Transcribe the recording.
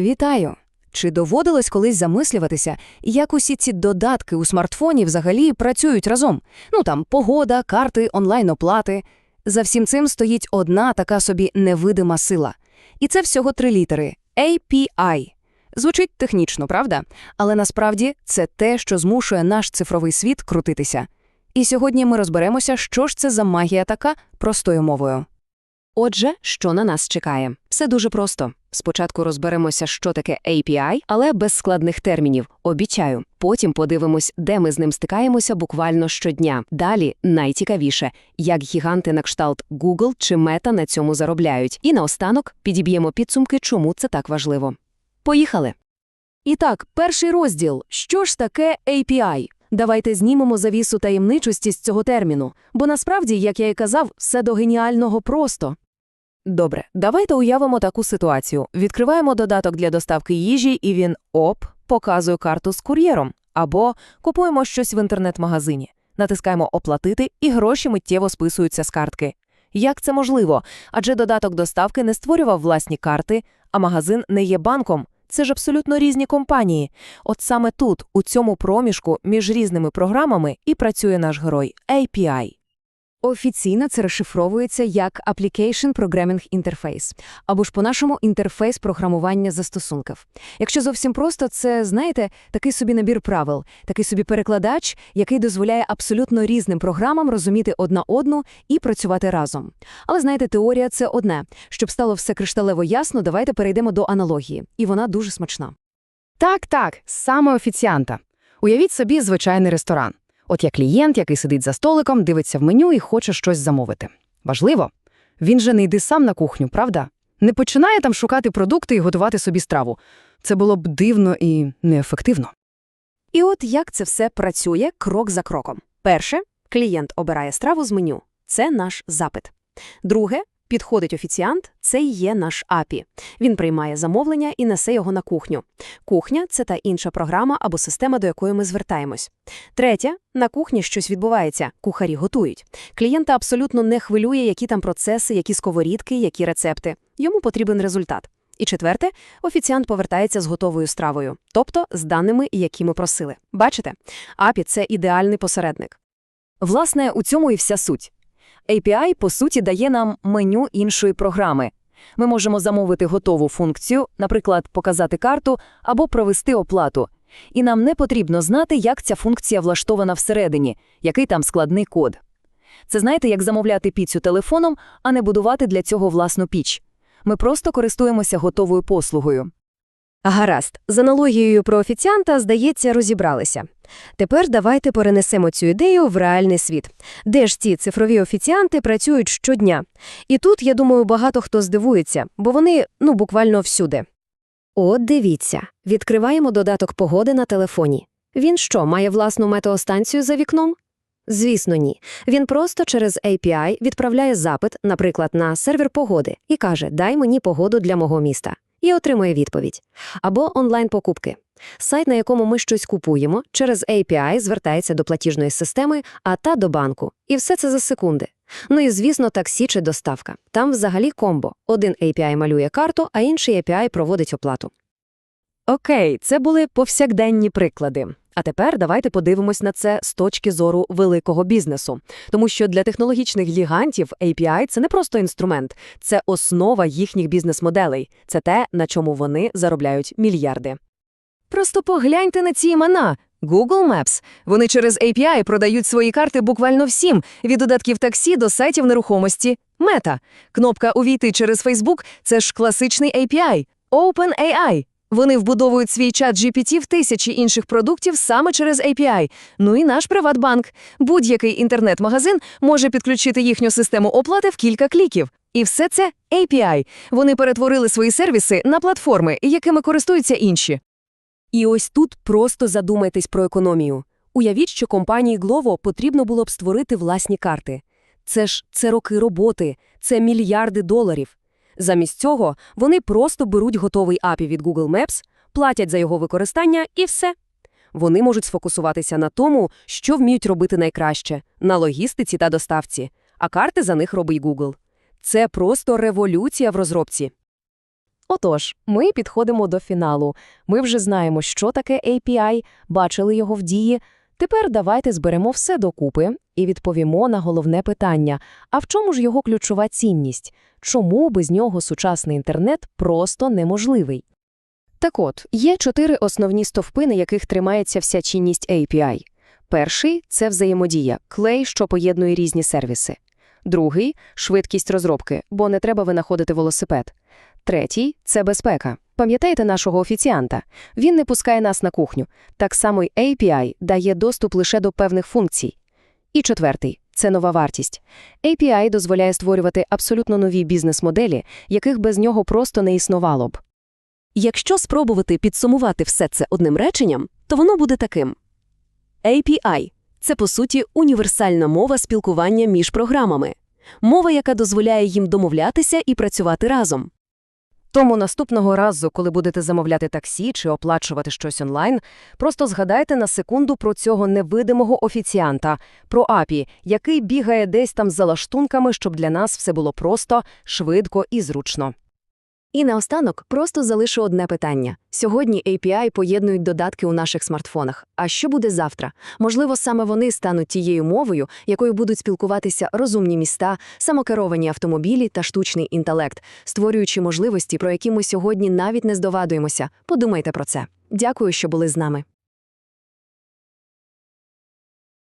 Вітаю! Чи доводилось колись замислюватися, як усі ці додатки у смартфоні взагалі працюють разом? Ну там погода, карти, онлайн-оплати. За всім цим стоїть одна така собі невидима сила. І це всього три літери API. Звучить технічно, правда? Але насправді це те, що змушує наш цифровий світ крутитися. І сьогодні ми розберемося, що ж це за магія така простою мовою. Отже, що на нас чекає? Все дуже просто. Спочатку розберемося, що таке API, але без складних термінів, обіцяю. Потім подивимось, де ми з ним стикаємося буквально щодня. Далі найцікавіше, як гіганти на кшталт Google чи Meta на цьому заробляють. І наостанок підіб'ємо підсумки, чому це так важливо. Поїхали! І так, перший розділ. Що ж таке API? Давайте знімемо завісу таємничості з цього терміну, бо насправді, як я і казав, все до геніального просто. Добре, давайте уявимо таку ситуацію. Відкриваємо додаток для доставки їжі, і він оп, показує карту з кур'єром. Або купуємо щось в інтернет-магазині. Натискаємо Оплатити, і гроші миттєво списуються з картки. Як це можливо? Адже додаток доставки не створював власні карти, а магазин не є банком. Це ж абсолютно різні компанії. От саме тут, у цьому проміжку між різними програмами, і працює наш герой API. Офіційно це розшифровується як Application Programming Interface, або ж по-нашому інтерфейс програмування застосунків. Якщо зовсім просто, це, знаєте, такий собі набір правил, такий собі перекладач, який дозволяє абсолютно різним програмам розуміти одна одну і працювати разом. Але знаєте, теорія це одне. Щоб стало все кришталево ясно, давайте перейдемо до аналогії, і вона дуже смачна. Так, так, саме офіціанта. Уявіть собі звичайний ресторан. От є клієнт, який сидить за столиком, дивиться в меню і хоче щось замовити. Важливо. Він же не йде сам на кухню, правда? Не починає там шукати продукти і готувати собі страву. Це було б дивно і неефективно. І от як це все працює крок за кроком. Перше, клієнт обирає страву з меню. Це наш запит. Друге, підходить офіціант, це і є наш API. Він приймає замовлення і несе його на кухню. Кухня – це та інша програма або система, до якої ми звертаємось. Третє, на кухні щось відбувається, кухарі готують. Клієнта абсолютно не хвилює, які там процеси, які сковорідки, які рецепти. Йому потрібен результат. І четверте, офіціант повертається з готовою стравою, тобто з даними, які ми просили. Бачите? API – це ідеальний посередник. Власне, у цьому і вся суть. API, по суті, дає нам меню іншої програми. Ми можемо замовити готову функцію, наприклад, показати карту або провести оплату. І нам не потрібно знати, як ця функція влаштована всередині, який там складний код. Це знаєте, як замовляти піцю телефоном, а не будувати для цього власну піч. Ми просто користуємося готовою послугою. Гаразд, з аналогією про офіціанта, здається, розібралися. Тепер давайте перенесемо цю ідею в реальний світ, де ж ці цифрові офіціанти працюють щодня. І тут, я думаю, багато хто здивується, бо вони, ну, буквально всюди. От дивіться, відкриваємо додаток погоди на телефоні. Він що, має власну метеостанцію за вікном? Звісно, ні. Він просто через API відправляє запит, наприклад, на сервер погоди, і каже «Дай мені погоду для мого міста» і отримує відповідь. Або онлайн-покупки. Сайт, на якому ми щось купуємо, через API звертається до платіжної системи, а та до банку. І все це за секунди. Ну і, звісно, таксі чи доставка. Там взагалі комбо. Один API малює карту, а інший API проводить оплату. Окей, це були повсякденні приклади. А тепер давайте подивимось на це з точки зору великого бізнесу. Тому що для технологічних гігантів API – це не просто інструмент, це основа їхніх бізнес-моделей. Це те, на чому вони заробляють мільярди. Просто погляньте на ці імена. Google Maps. Вони через API продають свої карти буквально всім, від додатків таксі до сайтів нерухомості. Мета. Кнопка «Увійти через Facebook» – це ж класичний API. OpenAI. Вони вбудовують свій чат GPT в тисячі інших продуктів саме через API. Ну і наш Приватбанк. Будь-який інтернет-магазин може підключити їхню систему оплати в кілька кліків. І все це API. Вони перетворили свої сервіси на платформи, якими користуються інші. І ось тут просто задумайтесь про економію. Уявіть, що компанії Glovo потрібно було б створити власні карти. Це ж це роки роботи, це мільярди доларів. Замість цього вони просто беруть готовий API від Google Maps, платять за його використання і все. Вони можуть сфокусуватися на тому, що вміють робити найкраще – на логістиці та доставці, а карти за них робить Google. Це просто революція в розробці. Отож, ми підходимо до фіналу. Ми вже знаємо, що таке API, бачили його в дії. Тепер давайте зберемо все докупи і відповімо на головне питання. А в чому ж його ключова цінність? Чому без нього сучасний інтернет просто неможливий? Так от, є чотири основні стовпи, на яких тримається вся цінність API. Перший – це взаємодія, клей, що поєднує різні сервіси. Другий – швидкість розробки, бо не треба винаходити велосипед. Третій – це безпека. Пам'ятаєте нашого офіціанта? Він не пускає нас на кухню. Так само й API дає доступ лише до певних функцій. І четвертий – це нова вартість. API дозволяє створювати абсолютно нові бізнес-моделі, яких без нього просто не існувало б. Якщо спробувати підсумувати все це одним реченням, то воно буде таким. API – це, по суті, універсальна мова спілкування між програмами. Мова, яка дозволяє їм домовлятися і працювати разом. Тому наступного разу, коли будете замовляти таксі чи оплачувати щось онлайн, просто згадайте на секунду про цього невидимого офіціанта, про апі, який бігає десь там за лаштунками, щоб для нас все було просто, швидко і зручно. І наостанок просто залишу одне питання. Сьогодні API поєднують додатки у наших смартфонах. А що буде завтра? Можливо, саме вони стануть тією мовою, якою будуть спілкуватися розумні міста, самокеровані автомобілі та штучний інтелект, створюючи можливості, про які ми сьогодні навіть не здогадуємося. Подумайте про це. Дякую, що були з нами.